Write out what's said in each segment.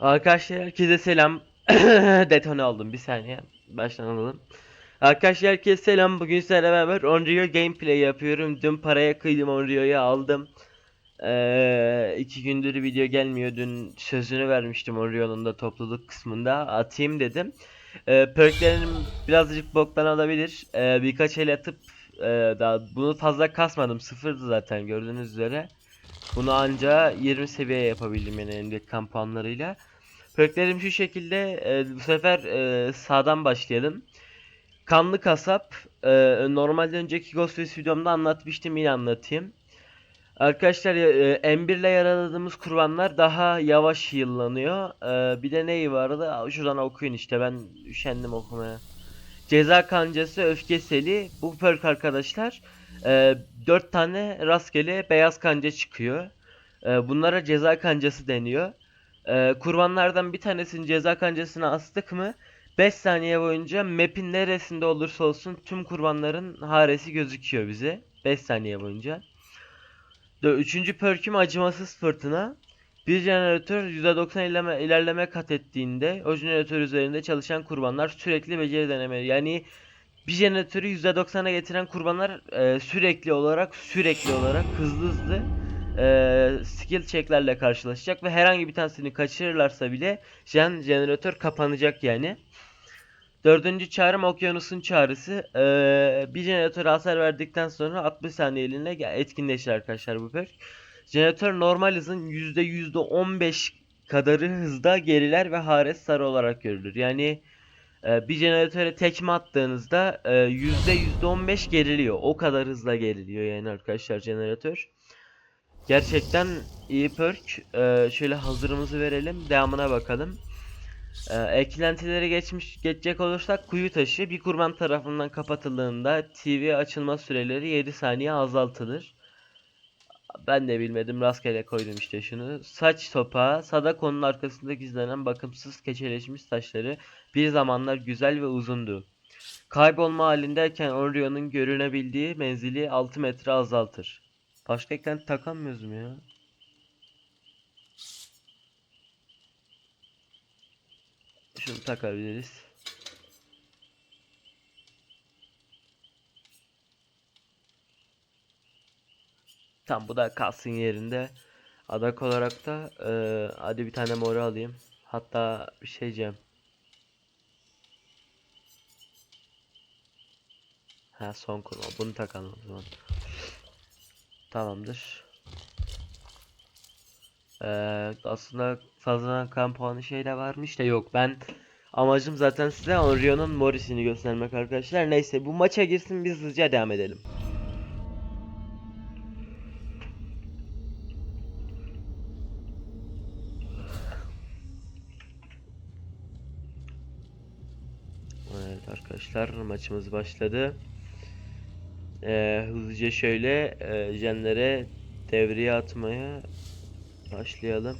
Arkadaşlar herkese selam. Detone aldım bir saniye. Baştan alalım. Arkadaşlar herkese selam. Bugün sizlerle beraber Unreal gameplay yapıyorum. Dün paraya kıydım Unreal'ı aldım. Ee, iki gündür video gelmiyor. Dün sözünü vermiştim Unreal'ın da topluluk kısmında. Atayım dedim. Ee, perklerim birazcık boktan alabilir. Ee, birkaç el atıp e, daha bunu fazla kasmadım. Sıfırdı zaten gördüğünüz üzere. Bunu anca 20 seviye yapabildim yani elimdeki kamp puanlarıyla. Perklerim şu şekilde. e, bu sefer e, sağdan başlayalım. Kanlı kasap. E, normalde önceki Ghost Face videomda anlatmıştım yine anlatayım. Arkadaşlar e, M1 ile yaraladığımız kurbanlar daha yavaş heal'lanıyor. E, bir de neyi vardı? Şuradan okuyun işte ben üşendim okumaya. Ceza kancası, öfke seli. Bu perk arkadaşlar. E, 4 tane rastgele beyaz kanca çıkıyor. E, bunlara ceza kancası deniyor. E, kurbanlardan bir tanesinin ceza kancasına astık mı 5 saniye boyunca map'in neresinde olursa olsun tüm kurbanların haresi gözüküyor bize. 5 saniye boyunca. Üçüncü perküm acımasız fırtına. Bir jeneratör %90 ilerleme, ilerleme kat ettiğinde o jeneratör üzerinde çalışan kurbanlar sürekli beceri denemeleri. Yani bir jeneratörü %90'a getiren kurbanlar e, sürekli olarak sürekli olarak hızlı hızlı e, skill checklerle karşılaşacak ve herhangi bir tanesini kaçırırlarsa bile gen jeneratör kapanacak yani. Dördüncü çağrım okyanusun çağrısı. E, bir jeneratör hasar verdikten sonra 60 saniyeliğine etkinleşir arkadaşlar bu perk. Jeneratör normal hızın %15 kadarı hızda geriler ve hares sarı olarak görülür. Yani bir jeneratöre tekme attığınızda e, yüzde yüzde on beş geriliyor. O kadar hızla geriliyor yani arkadaşlar jeneratör. Gerçekten iyi perk. Ee, şöyle hazırımızı verelim. Devamına bakalım. Ee, eklentilere geçmiş geçecek olursak kuyu taşı bir kurban tarafından kapatıldığında TV açılma süreleri 7 saniye azaltılır. Ben de bilmedim rastgele koydum işte şunu. Saç topağı Sadako'nun arkasında gizlenen bakımsız keçeleşmiş saçları bir zamanlar güzel ve uzundu. Kaybolma halindeyken Orion'un görünebildiği menzili 6 metre azaltır. Başka eklenti takamıyoruz mu ya? Şunu takabiliriz. Tam bu da kalsın yerinde. Adak olarak da eee, hadi bir tane moru alayım. Hatta bir şey diyeceğim. Ha son kurma. Bunu takalım o zaman. Tamamdır. Eee, aslında fazladan kan puanı şeyle varmış da yok. Ben amacım zaten size Onrio'nun Morris'ini göstermek arkadaşlar. Neyse bu maça girsin biz hızlıca devam edelim. Evet arkadaşlar maçımız başladı. Ee, hızlıca şöyle e, jenlere devreye atmaya başlayalım.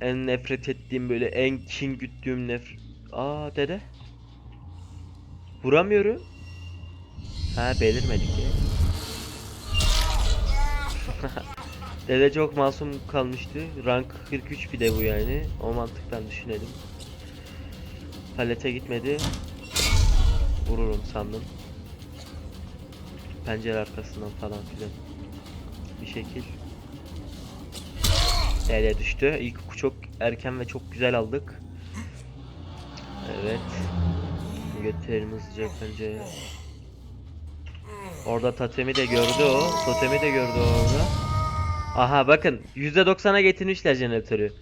En nefret ettiğim böyle en kin güttüğüm nefret... Aa dede. Vuramıyorum. Ha belirmedik ya. Dede çok masum kalmıştı. Rank 43 bir de bu yani. O mantıktan düşünelim. Palete gitmedi. Vururum sandım. Pencere arkasından falan filan. Bir şekil. Ele düştü. İlk çok erken ve çok güzel aldık. Evet. Götürelim hızlıca pencere. Orada totemi de gördü o. Totemi de gördü orada. Aha bakın %90'a getirmişler jeneratörü.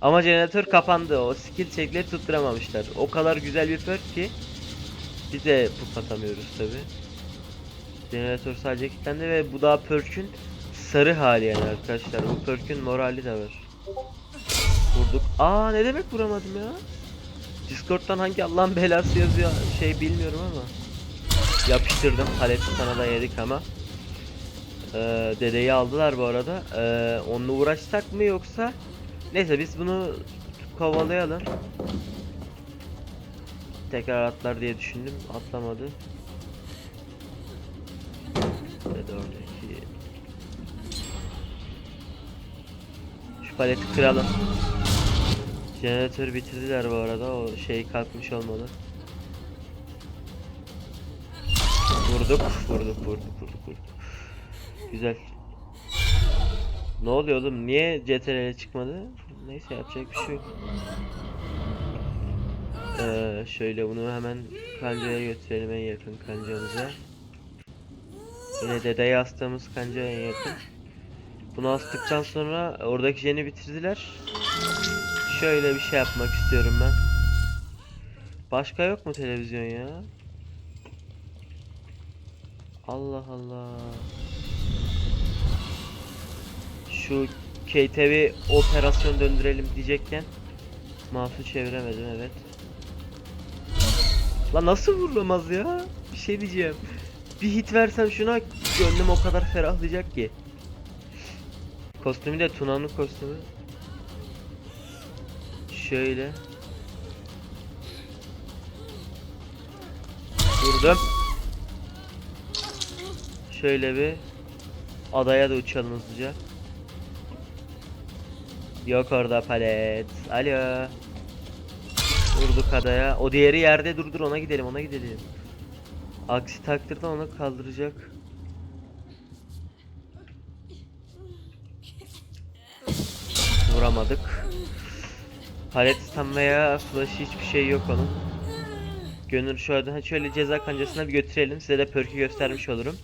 Ama jeneratör kapandı. O skill check'leri tutturamamışlar. O kadar güzel bir perk ki biz de patlatamıyoruz tabi. Jeneratör sadece kilitlendi ve bu da perk'ün sarı hali yani arkadaşlar. Bu perk'ün morali de var. Vurduk. Aa ne demek vuramadım ya? Discord'dan hangi Allah'ın belası yazıyor şey bilmiyorum ama. Yapıştırdım. Paleti sana da yedik ama. Ee, dedeyi aldılar bu arada. Ee, onunla uğraşsak mı yoksa Neyse biz bunu kovalayalım. Tekrar atlar diye düşündüm. Atlamadı. Dede oradaki. Şu paleti kıralım. Jeneratörü bitirdiler bu arada. O şey kalkmış olmalı. Vurduk, vurduk, vurduk, vurduk, vurduk. Güzel. Ne oluyor oğlum? Niye CTRL'e çıkmadı? Neyse yapacak bir şey yok. Ee, şöyle bunu hemen kancaya götürelim en yakın kancamıza. Yine dedeye astığımız kancaya en. Bunu astıktan sonra oradaki jeni bitirdiler. Şöyle bir şey yapmak istiyorum ben. Başka yok mu televizyon ya? Allah Allah. Şu KTV operasyon döndürelim diyecekken mouse'u çeviremedim evet. Lan nasıl vurulamaz ya? Bir şey diyeceğim. Bir hit versem şuna gönlüm o kadar ferahlayacak ki. Kostümü de Tuna'nın kostümü. Şöyle. Vurdum. Şöyle bir adaya da uçalım hızlıca. Yok orada palet. Alo. Vurduk adaya. O diğeri yerde durdur ona gidelim ona gidelim. Aksi takdirde onu kaldıracak. Vuramadık. Palet stun veya hiçbir şey yok onun. Gönül şöyle şöyle ceza kancasına bir götürelim. Size de perk'ü göstermiş olurum.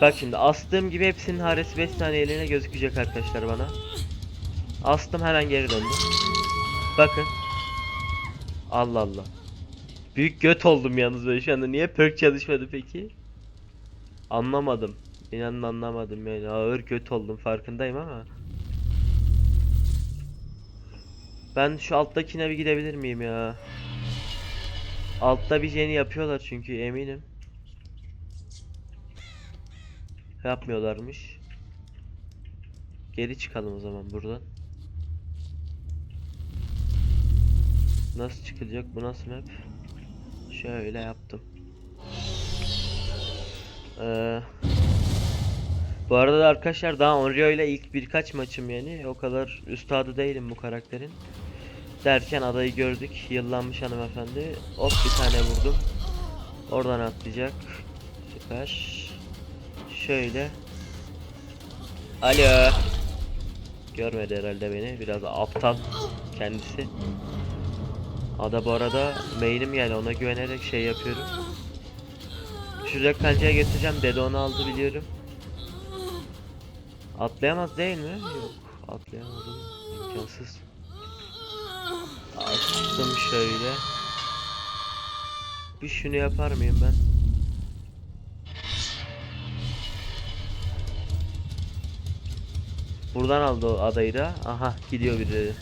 Bak şimdi astığım gibi hepsinin haresi 5 saniyeliğine gözükecek arkadaşlar bana. Astım hemen geri döndü. Bakın. Allah Allah. Büyük göt oldum yalnız ben şu anda. Niye perk çalışmadı peki? Anlamadım. İnanın anlamadım yani. Ağır göt oldum farkındayım ama. Ben şu alttakine bir gidebilir miyim ya? Altta bir jeni yapıyorlar çünkü eminim. Yapmıyorlarmış. Geri çıkalım o zaman buradan. Nasıl çıkılacak bu nasıl map? Şöyle yaptım. Ee, bu arada da arkadaşlar daha Onryo ile ilk birkaç maçım yani o kadar üstadı değilim bu karakterin. Derken adayı gördük. Yıllanmış hanımefendi. Hop bir tane vurdum. Oradan atlayacak. Süper. Şöyle. Alo. Görmedi herhalde beni. Biraz aptal kendisi. Ada bu arada main'im yani ona güvenerek şey yapıyorum. Şurada kancaya getireceğim. Dede onu aldı biliyorum. Atlayamaz değil mi? Yok. Atlayamadım. İmkansız. Açtım şöyle. Bir şunu yapar mıyım ben? Buradan aldı o adayı da. Aha gidiyor birileri.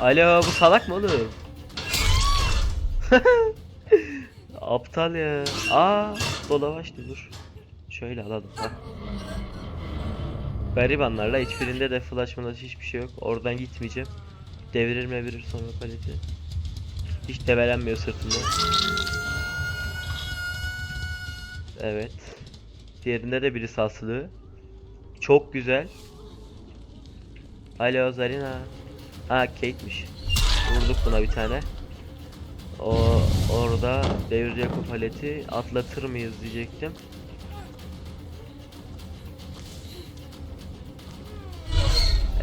Alo bu salak mı oğlum? Aptal ya. Aa dolavaştı dur. Şöyle alalım. Heh. Garibanlarla hiçbirinde de flash flash hiçbir şey yok. Oradan gitmeyeceğim. Devirir mevirir sonra paleti. Hiç develenmiyor sırtında. Evet. Diğerinde de birisi asılı. Çok güzel. Alo Zarina. Ha Kate'miş. Vurduk buna bir tane. O orada devirecek o paleti atlatır mıyız diyecektim.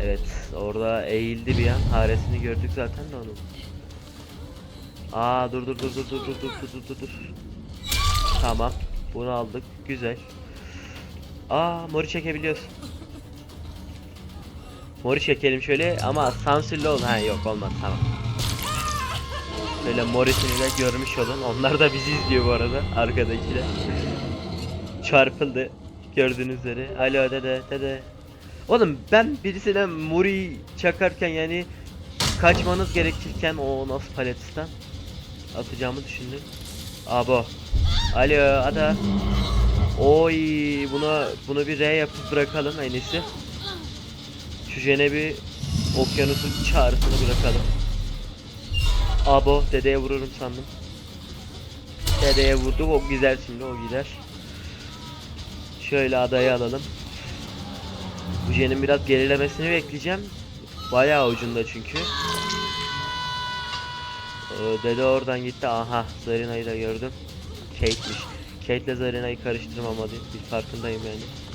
Evet, orada eğildi bir an. Haresini gördük zaten de onun. Aa dur dur dur dur dur dur dur dur dur dur. Tamam. Bunu aldık. Güzel. Aa mori çekebiliyorsun. Mori çekelim şöyle ama sansürlü ol. Ha yok olmaz tamam. Şöyle morisini de görmüş olun. Onlar da bizi izliyor bu arada arkadakiler. Çarpıldı. Gördüğünüz üzere. Alo dede dede. Oğlum ben birisine Mori çakarken yani kaçmanız gerekirken o nasıl paletistan atacağımı düşündüm. Abo. Alo ada. Oy buna bunu bir R yapıp bırakalım en iyisi. Şu jene bir okyanusun çağrısını bırakalım. Abo dedeye vururum sandım. Dedeye vurduk o güzel şimdi o gider. Şöyle adayı alalım. Bu Jen'in biraz gerilemesini bekleyeceğim. Bayağı ucunda çünkü. Ee, dede oradan gitti. Aha Zarina'yı da gördüm. Kate'miş. Kate'le Zarina'yı karıştırmamalıyım. Bir farkındayım yani.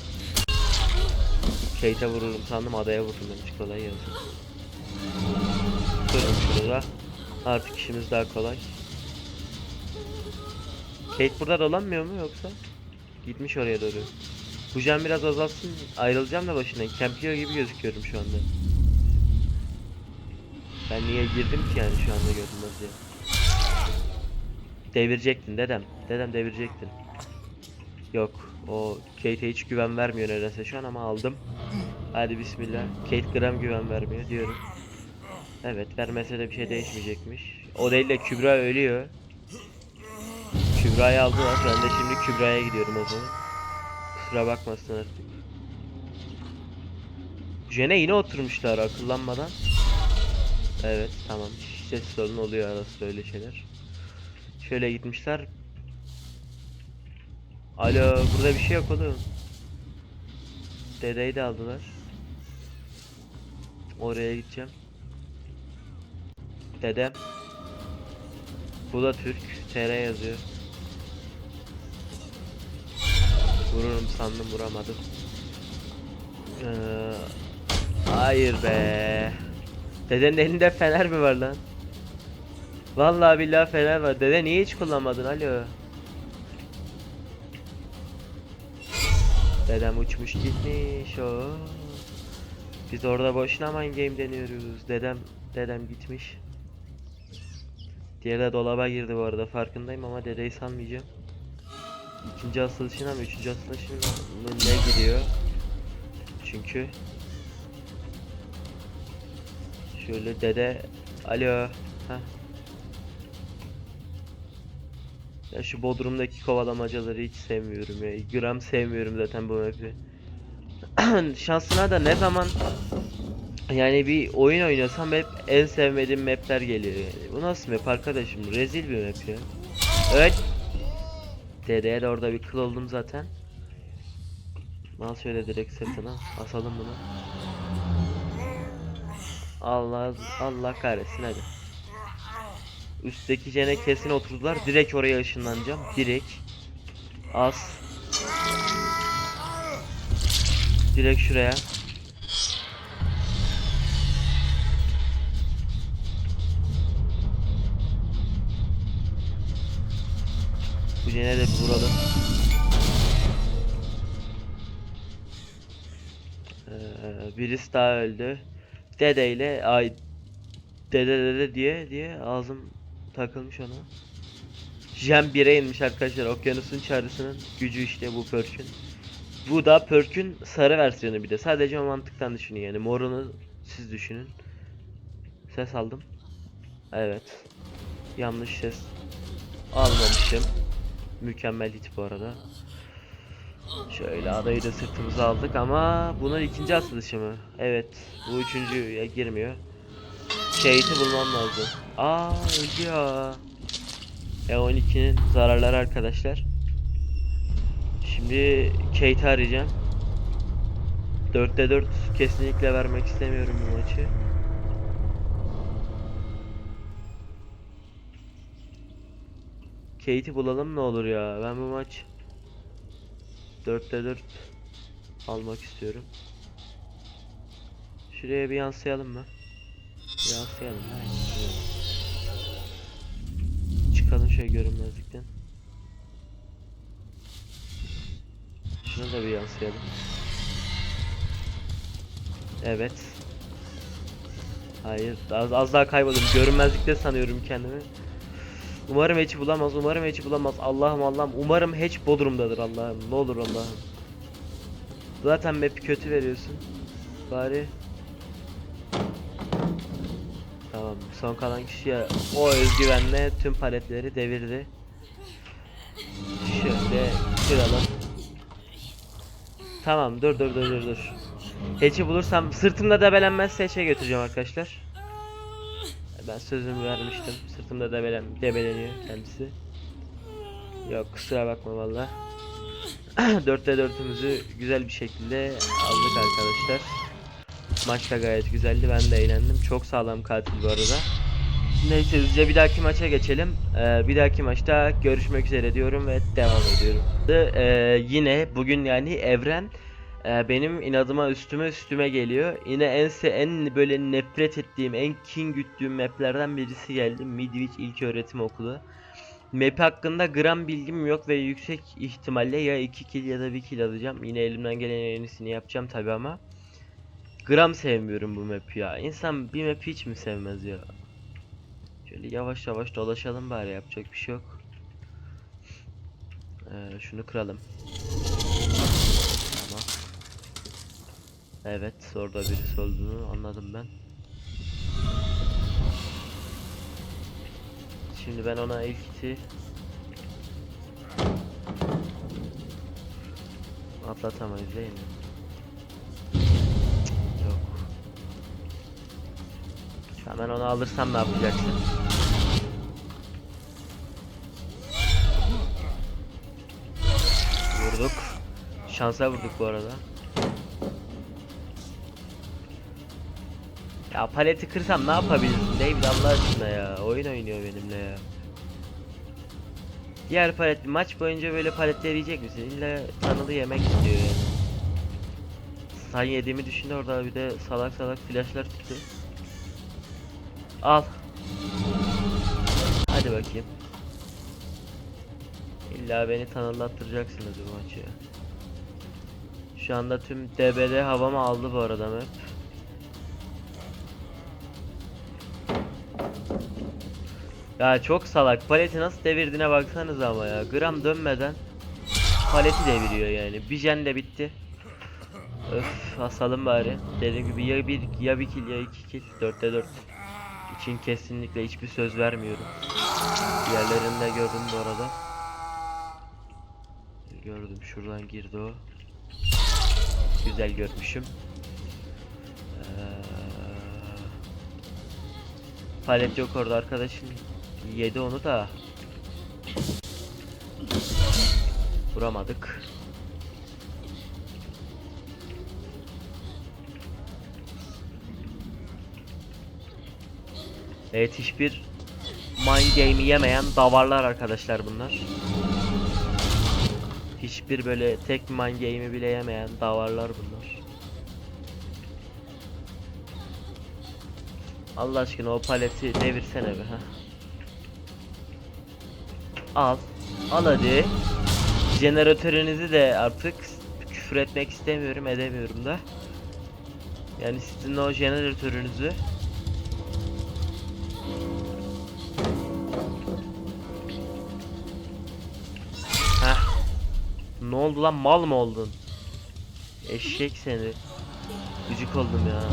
Kate'e vururum sandım adaya vurdum demiş kolay gelsin. Durun şurada. Artık işimiz daha kolay. Kate burada dolanmıyor mu yoksa? Gitmiş oraya doğru. Can biraz azalsın. Ayrılacağım da başından. Kempliyor gibi gözüküyorum şu anda. Ben niye girdim ki yani şu anda görünmez ya. Devirecektin dedem. Dedem devirecektin. Yok. O Kate'e hiç güven vermiyor nedense şu an ama aldım. Hadi bismillah. Kate gram güven vermiyor diyorum. Evet vermese de bir şey değişmeyecekmiş. O değil de Kübra ölüyor. Kübra'yı aldılar. Ben de şimdi Kübra'ya gidiyorum o zaman. Kusura bakmasın artık. Jene yine oturmuşlar akıllanmadan. Evet tamam. Ses sorun oluyor arası öyle şeyler. Şöyle gitmişler. Alo burada bir şey yok oğlum. Dedeyi de aldılar. Oraya gideceğim. Dedem. Bu da Türk. TR yazıyor. Vururum sandım vuramadım. Ee, hayır be. Dedenin elinde fener mi var lan? Vallahi billahi fener var. Dede niye hiç kullanmadın? Alo. Dedem uçmuş gitmiş o. Biz orada boşuna game deniyoruz. Dedem dedem gitmiş. Diğeri de dolaba girdi bu arada farkındayım ama dedeyi sanmayacağım. İkinci asılışına mı üçüncü asılışına mı ne gidiyor? Çünkü Şöyle dede Alo Heh. Ya şu Bodrum'daki kovalamacaları hiç sevmiyorum ya. Gram sevmiyorum zaten bu map'i. Şansına da ne zaman yani bir oyun oynasam hep en sevmediğim map'ler geliyor yani. Bu nasıl map arkadaşım? Rezil bir map ya. Evet. Dedeye de orada bir kıl oldum zaten. Al şöyle direkt sırtına. Asalım bunu. Allah Allah kahretsin hadi. Üstteki jene kesin oturdular. Direkt oraya ışınlanacağım. Direkt. Az. Direkt şuraya. Bu jene de bir vuralım. Ee, birisi daha öldü. Dede ile ay dede dede diye diye ağzım takılmış ona. Jem 1'e inmiş arkadaşlar. Okyanusun çağrısının gücü işte bu perk'ün. Bu da perk'ün sarı versiyonu bir de. Sadece mantıktan düşünün yani. Morunu siz düşünün. Ses aldım. Evet. Yanlış ses almamışım. Mükemmel hit bu arada. Şöyle adayı da sırtımıza aldık ama bunun ikinci asılışı mı? Evet. Bu üçüncüye girmiyor. Shade'i bulmam lazım. Aa öldü ya. E12'nin zararları arkadaşlar. Şimdi Kate'i arayacağım. 4'te 4 kesinlikle vermek istemiyorum bu maçı. Kate'i bulalım ne olur ya. Ben bu maç 4'te 4 almak istiyorum. Şuraya bir yansıyalım mı? Yansıyalım. Çıkalım şöyle görünmezlikten. Şuna da bir yansıyalım. Evet. Hayır, az, az daha kayboldum. Görünmezlikte sanıyorum kendimi. Umarım hiç bulamaz, umarım hiç bulamaz. Allah'ım Allah'ım, umarım hiç Bodrum'dadır Allah'ım. Ne olur Allah'ım. Zaten map'i kötü veriyorsun. Bari. Tamam, son kalan kişiye o özgüvenle tüm paletleri devirdi. Şöyle kıralım. Tamam, dur dur dur dur dur. Hatch'i bulursam sırtımda debelenmezse hatch'e götüreceğim arkadaşlar. Ben sözümü vermiştim. Sırtımda debelen, debeleniyor kendisi. Yok kusura bakma valla. 4'te 4'ümüzü güzel bir şekilde aldık arkadaşlar. Maç da gayet güzeldi. Ben de eğlendim. Çok sağlam katil bu arada. Neyse hızlıca bir dahaki maça geçelim. Ee, bir dahaki maçta görüşmek üzere diyorum ve devam ediyorum. Ee, yine bugün yani evren e, benim inadıma üstüme üstüme geliyor. Yine en en böyle nefret ettiğim, en kin güttüğüm maplerden birisi geldi. Midwich İlköğretim Okulu. Map hakkında gram bilgim yok ve yüksek ihtimalle ya 2 kill ya da 1 kill alacağım. Yine elimden gelen en iyisini yapacağım tabi ama. Gram sevmiyorum bu map'i ya. İnsan bir map'i hiç mi sevmez ya? Şöyle yavaş yavaş dolaşalım bari yapacak bir şey yok. Ee, şunu kıralım. Evet orada birisi olduğunu anladım ben. Şimdi ben ona ilk kiti atlatamayız değil mi? An ben onu alırsam ne yapacaksın? Vurduk. Şansa vurduk bu arada. Ya paleti kırsam ne yapabilirsin David Allah aşkına ya. Oyun oynuyor benimle ya. Diğer palet maç boyunca böyle paletleri yiyecek misin? İlla tanılı yemek istiyor yani. Sen yediğimi düşündü orada bir de salak salak flashlar tuttu. Al. Hadi bakayım. İlla beni tanılattıracaksınız bu maçı. Şu anda tüm DBD havamı aldı bu arada map. Ya çok salak. Paleti nasıl devirdiğine baksanız ama ya. Gram dönmeden paleti deviriyor yani. Bir jen de bitti. Öf asalım bari. Dediğim gibi ya bir ya bir kill ya iki kill. Dörtte dört. İçin kesinlikle hiçbir söz vermiyorum. Diğerlerini de gördüm bu arada. Gördüm şuradan girdi o. Güzel görmüşüm. Ee, palet yok orada arkadaşım. Yedi onu da. Vuramadık. Evet hiçbir mind game'i yemeyen davarlar arkadaşlar bunlar. Hiçbir böyle tek mind game'i bile yemeyen davarlar bunlar. Allah aşkına o paleti devirsene be ha. Al. Al hadi. Jeneratörünüzü de artık küfür etmek istemiyorum edemiyorum da. Yani sizin o jeneratörünüzü Ne oldu lan mal mı oldun? Eşek seni. Gıcık oldum ya.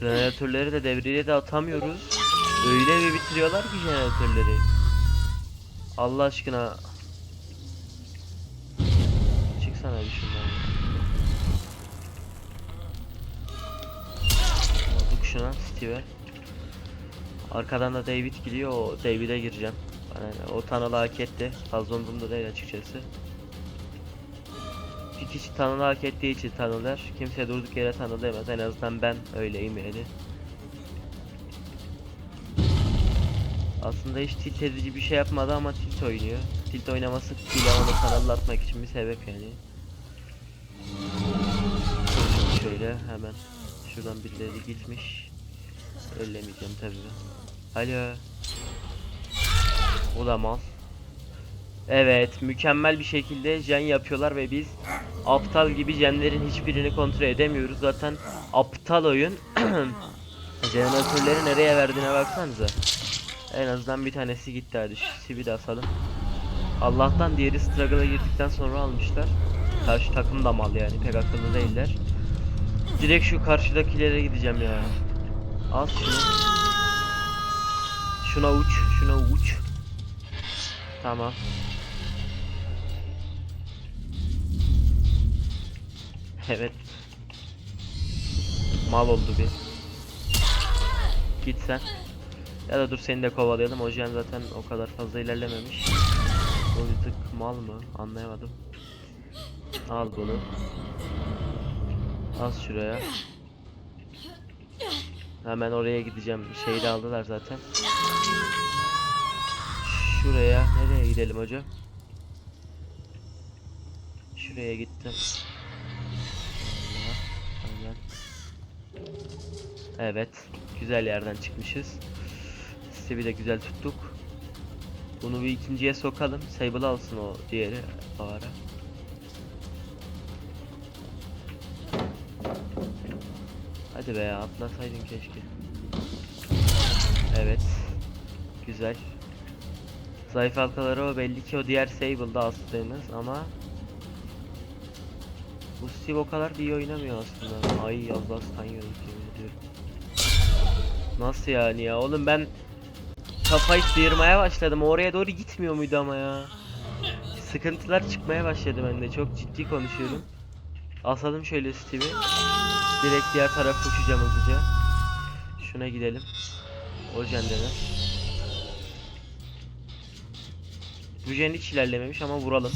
Jeneratörleri de devreye de atamıyoruz. Öyle bir bitiriyorlar ki jeneratörleri. Allah aşkına. Çıksana bir şundan. Vurduk şuna Steve. Arkadan da David geliyor. O David'e gireceğim. Yani o Tanrı'lı hak etti. Fazla umurumda değil açıkçası. Bir kişi Tanrı'lı hak ettiği için tanırlar. Kimse durduk yere tanıdemez. En azından ben öyleyim yani. Aslında hiç tilt edici bir şey yapmadı ama tilt oynuyor. Tilt oynaması bile onu kanallatmak için bir sebep yani. Şöyle hemen şuradan birileri gitmiş. Öllemeyeceğim tabii. Alo. O da mal. Evet, mükemmel bir şekilde jen yapıyorlar ve biz aptal gibi jenlerin hiçbirini kontrol edemiyoruz. Zaten aptal oyun. Jeneratörleri nereye verdiğine baksanıza. En azından bir tanesi gitti hadi şu Siv'i de asalım. Allah'tan diğeri struggle'a girdikten sonra almışlar. Karşı takım da mal yani pek akıllı değiller. Direkt şu karşıdakilere gideceğim ya. Al şunu. Şuna uç, şuna uç. Tamam. Evet. Mal oldu bir. Git sen. Ya da dur seni de kovalayalım. Ojen zaten o kadar fazla ilerlememiş. O bir tık mal mı? Anlayamadım. Al bunu. Az şuraya. Hemen oraya gideceğim. Şeyi de aldılar zaten. Şuraya. Nereye gidelim hocam? Şuraya gittim. Allah, aynen. Evet. Güzel yerden çıkmışız. Steve'i de güzel tuttuk. Bunu bir ikinciye sokalım. Sable alsın o diğeri o ara. Hadi be atlasaydın keşke. Evet. Güzel. Zayıf halkaları o belli ki o diğer Sable'da astığımız ama bu Steve o kadar da iyi oynamıyor aslında. Ay yiyoruz yemin ediyorum. Nasıl yani ya oğlum ben kafayı sıyırmaya başladım. Oraya doğru gitmiyor muydu ama ya? Sıkıntılar çıkmaya başladı bende. Çok ciddi konuşuyorum. Asalım şöyle Steve'i. Direkt diğer tarafa uçacağım hızlıca. Şuna gidelim. O jendene. Jen hiç ilerlememiş ama vuralım.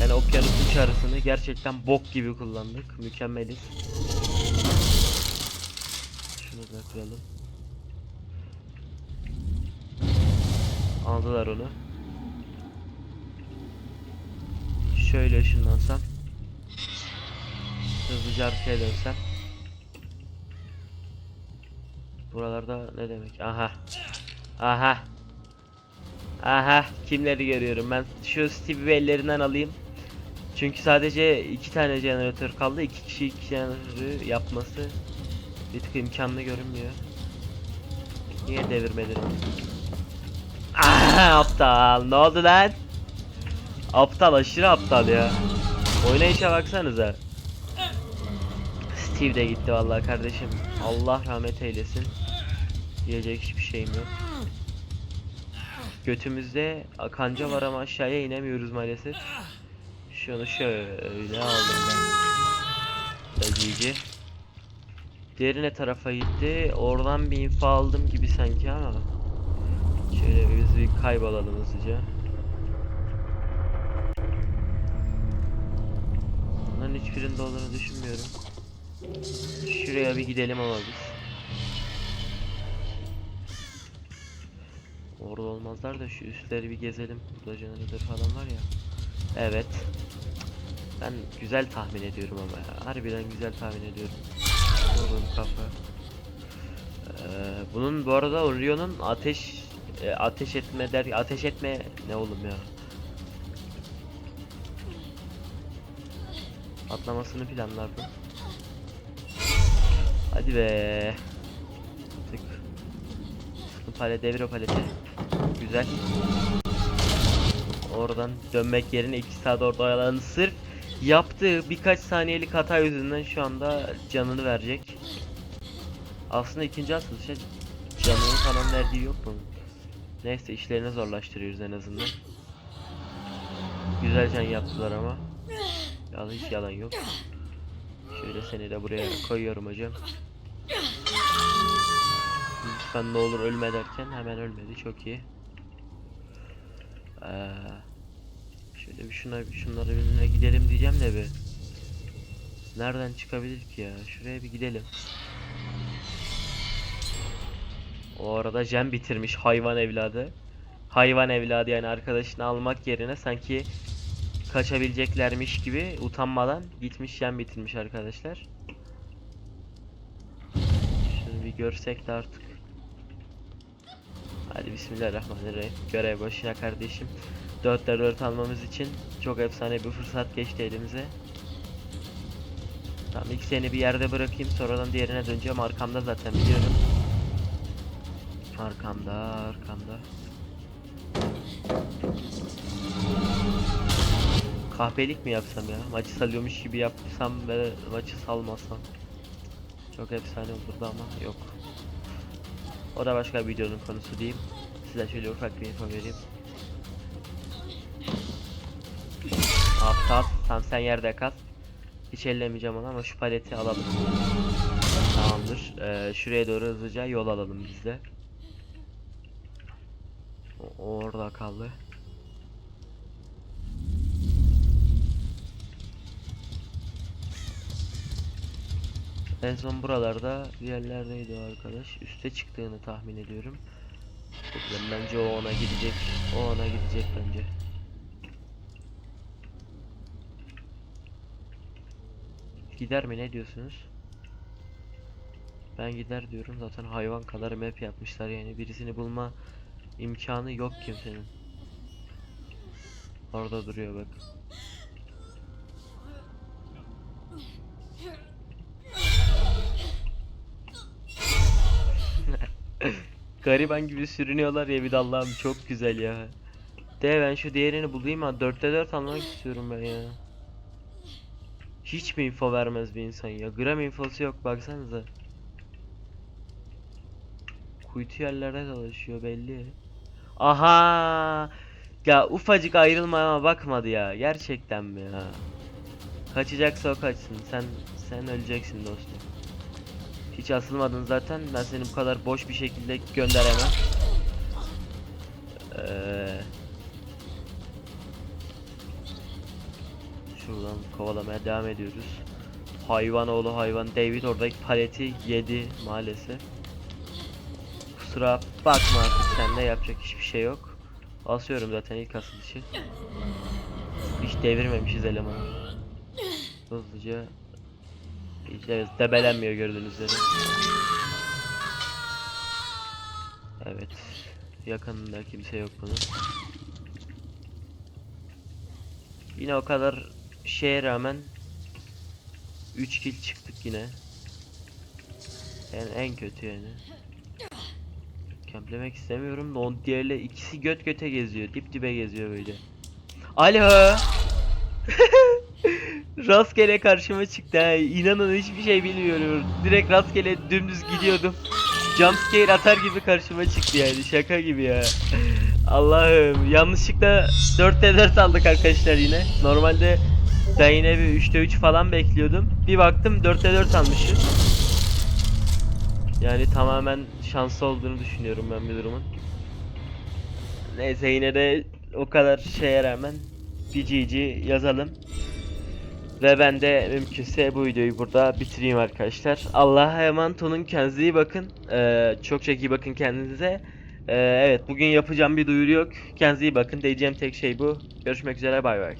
Yani okyanusun çağrısını gerçekten bok gibi kullandık. Mükemmeliz. Şunu da kıralım. Aldılar onu. Şöyle ışınlansam. Hızlıca arkaya dönsem. Buralarda ne demek? Aha. Aha. Aha. Kimleri görüyorum ben. Şu Steve'i ellerinden alayım. Çünkü sadece iki tane jeneratör kaldı. İki kişi iki jeneratörü yapması bir tık imkanlı görünmüyor. Niye devirmedin? Aha aptal. Ne oldu lan? Aptal aşırı aptal ya. Oynayışa baksanıza. Steve de gitti vallahi kardeşim. Allah rahmet eylesin. Diyecek hiçbir şeyim yok. Götümüzde kanca var ama aşağıya inemiyoruz maalesef. Şunu şöyle aldım ben. Dagici. Diğeri ne tarafa gitti? Oradan bir info aldım gibi sanki ama. Şöyle biz bir kaybolalım hızlıca. Bunların hiçbirinde olduğunu düşünmüyorum. Şuraya bir gidelim ama biz. Orada olmazlar da şu üstleri bir gezelim. Burada jeneratör falan var ya. Evet. Ben güzel tahmin ediyorum ama ya. Harbiden güzel tahmin ediyorum. Oğlum kafa. Ee, bunun bu arada Orion'un ateş e, ateş etme der ateş etme ne oğlum ya. Atlamasını planlardım. Hadi be. Tık. Pale devir o paleti. Güzel. Oradan dönmek yerine 2 saat orada oyalandı. Sırf yaptığı birkaç saniyelik hata yüzünden şu anda canını verecek. Aslında ikinci atılışa canının falan verdiği yok mu? Neyse işlerini zorlaştırıyoruz en azından. Güzel can yaptılar ama. Yalan hiç yalan yok. Şöyle seni de buraya koyuyorum hocam. Lütfen ne olur ölme derken hemen ölmedi çok iyi. Ee, şöyle bir şuna şunları birine gidelim diyeceğim de bir. Nereden çıkabilir ki ya? Şuraya bir gidelim. O arada Jen bitirmiş hayvan evladı. Hayvan evladı yani arkadaşını almak yerine sanki kaçabileceklermiş gibi utanmadan gitmiş Jen bitirmiş arkadaşlar. Şunu bir görsek de artık. Hadi bismillahirrahmanirrahim. Görev başına kardeşim. 4 4 almamız için çok efsane bir fırsat geçti elimize. Tamam ilk seni bir yerde bırakayım sonradan diğerine döneceğim arkamda zaten biliyorum. Arkamda arkamda. Kahpelik mi yapsam ya? Maçı salıyormuş gibi yapsam ve maçı salmasam. Çok efsane olurdu ama yok. O da başka bir videonun konusu diyeyim. Size şöyle ufak bir info vereyim. Aptal. Tam sen yerde kal. Hiç ellemeyeceğim onu ama şu paleti alalım. Tamamdır. Ee, şuraya doğru hızlıca yol alalım biz de. O, orada kaldı. En son buralarda bir yerlerdeydi arkadaş. Üste çıktığını tahmin ediyorum. Bence o ona gidecek. O ona gidecek bence. Gider mi ne diyorsunuz? Ben gider diyorum zaten hayvan kadar map yapmışlar yani birisini bulma imkanı yok kimsenin. Orada duruyor bak. Gariban gibi sürünüyorlar ya bir de Allah'ım çok güzel ya. De ben şu diğerini bulayım ha 4'te 4 almak istiyorum ben ya. Hiç mi info vermez bir insan ya? Gram infosu yok baksanıza. Kuytu yerlerde dolaşıyor belli. Aha! Ya ufacık ayrılma ama bakmadı ya. Gerçekten mi ya? Kaçacaksa o kaçsın. Sen sen öleceksin dostum. Hiç asılmadın zaten. Ben seni bu kadar boş bir şekilde gönderemem. Eee Şuradan kovalamaya devam ediyoruz. Hayvan oğlu hayvan. David oradaki paleti yedi maalesef. Kusura bakma artık sende yapacak hiçbir şey yok. Asıyorum zaten ilk asılışı. Hiç devirmemişiz elemanı. Hızlıca işte debelenmiyor gördüğünüz üzere. Evet. Yakınında kimse yok bunun. Yine o kadar şeye rağmen 3 kill çıktık yine. Yani en kötü yani. Kemplemek istemiyorum da on diğerle ikisi göt göte geziyor. Dip dibe geziyor böyle. Alo. rastgele karşıma çıktı ha. İnanın hiçbir şey bilmiyorum. Direkt rastgele dümdüz gidiyordum. Jumpscare atar gibi karşıma çıktı yani. Şaka gibi ya. Allah'ım yanlışlıkla 4'te 4 aldık arkadaşlar yine. Normalde ben yine bir 3'te 3 falan bekliyordum. Bir baktım 4'te 4 almışız. Yani tamamen şanslı olduğunu düşünüyorum ben bir durumun. Neyse yine de o kadar şeye rağmen bir GG yazalım. Ve ben de mümkünse bu videoyu burada bitireyim arkadaşlar. Allah'a emanet olun. Kendinize iyi bakın. Ee, çok çok iyi bakın kendinize. Ee, evet bugün yapacağım bir duyuru yok. Kendinize iyi bakın. Diyeceğim tek şey bu. Görüşmek üzere bay bay.